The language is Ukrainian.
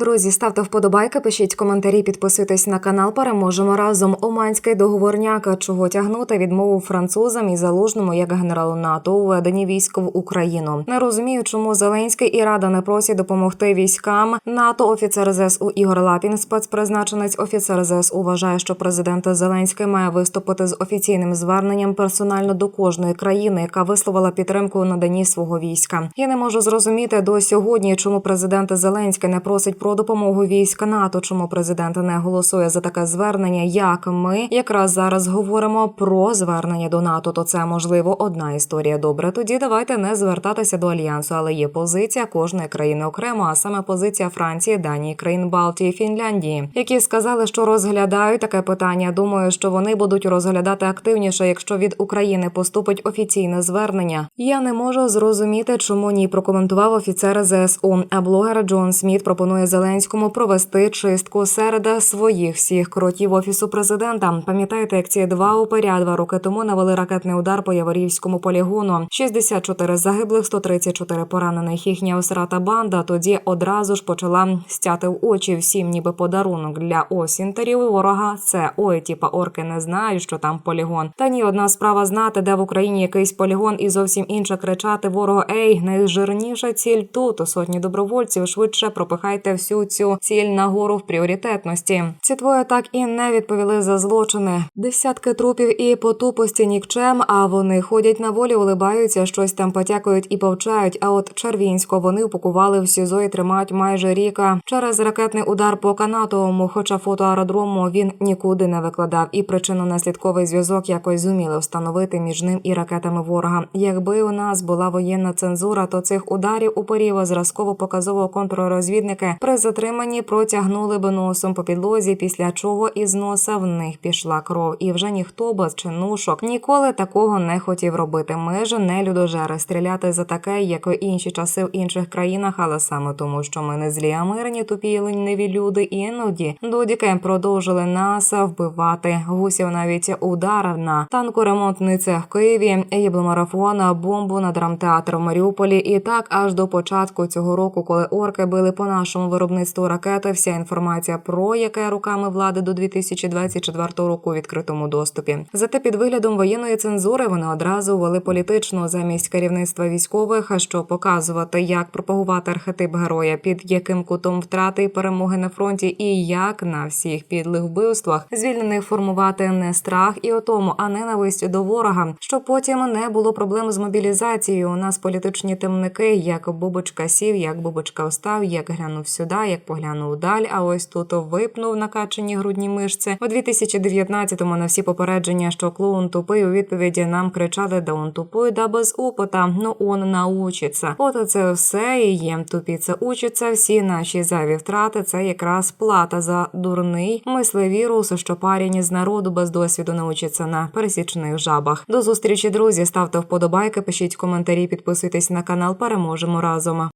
Друзі, ставте вподобайки, пишіть коментарі, підписуйтесь на канал. Переможемо разом. Оманський договорняк. Чого тягнути відмову французам і залужному як генералу НАТО у веденні військ в Україну. Не розумію, чому Зеленський і Рада не просять допомогти військам. НАТО офіцер ЗСУ Ігор Лапін, спецпризначенець офіцер ЗСУ, вважає, що президент Зеленський має виступити з офіційним зверненням персонально до кожної країни, яка висловила підтримку у наданні свого війська. Я не можу зрозуміти до сьогодні, чому президент Зеленський не просить про допомогу військ НАТО. Чому президент не голосує за таке звернення? Як ми якраз зараз говоримо про звернення до НАТО, то це можливо одна історія. Добре, тоді давайте не звертатися до альянсу, але є позиція кожної країни окремо, а саме позиція Франції, Данії, країн Балтії, Фінляндії, які сказали, що розглядають таке питання. Думаю, що вони будуть розглядати активніше, якщо від України поступить офіційне звернення. Я не можу зрозуміти, чому ні прокоментував офіцер ЗСУ. А блогер Джон Сміт пропонує Зеленському провести чистку серед своїх всіх кротів офісу президента. Пам'ятаєте, як ці два упиря два роки тому навели ракетний удар по Яворівському полігону? 64 загиблих, 134 поранених. Їхня осрата банда тоді одразу ж почала стяти в очі всім, ніби подарунок для осінтерів ворога. Це ой, тіпа орки не знають, що там полігон. Та ні, одна справа знати, де в Україні якийсь полігон, і зовсім інша кричати ворогу Ей, найжирніша ціль тут. у Сотні добровольців швидше пропихайте всю цю ціль нагору в пріоритетності. Ці двоє так і не відповіли за злочини. Десятки трупів і по тупості нікчем. А вони ходять на волі, улибаються, щось там потякають і повчають. А от Червінського вони упакували в СІЗО і тримають майже ріка через ракетний удар по канатовому. Хоча фото аеродрому він нікуди не викладав, і причинно-наслідковий зв'язок якось зуміли встановити між ним і ракетами ворога. Якби у нас була воєнна цензура, то цих ударів уперів зразково показово контррозвідники при затриманні протягнули б носом по підлозі, після чого із носа в них пішла кров. І вже ніхто без чинушок ніколи такого не хотів робити. Ми ж не людожери стріляти за таке, як у інші часи в інших країнах, але саме тому, що ми не злі, а мирні тупі лениві люди, іноді додіки продовжили нас вбивати. Гусів навіть ударив на танкоремонтний цех в Києві, єбломарафона, бомбу на драмтеатр в Маріуполі. І так аж до початку цього року, коли орки били по нашому виробництву ракети, вся інформація про яке руками влади до 2024 року у відкритому доступі. Зате під виглядом воєнної цензури вони одразу ввели політичну замість керівництва військових, щоб показувати, як пропагувати архетип героя, під яким кутом втрати і перемоги на фронті, і як на всіх підлих вбивствах звільнених формувати не страх і отому, а ненависть до ворога, щоб потім не було проблем з мобілізацією. У нас політичні темники, як бубочка сів, як бубочка встав, як глянув сюди, як поглянув даль. А ось тут випнув накачані грудні мишці. У 2019-му на всі попередження, що клоун тупий у відповіді нам кричали, да он тупий, да без опита. Ну он научиться. От це все і є. Тупі це учиться. Всі наші зайві втрати це якраз плата за дурний мислевірус, що парень з народу без досвіду научиться на пересічних жабах. До зустрічі, друзі. Ставте вподобайки, пишіть коментарі, підписуйтесь на канал. Переможемо разом.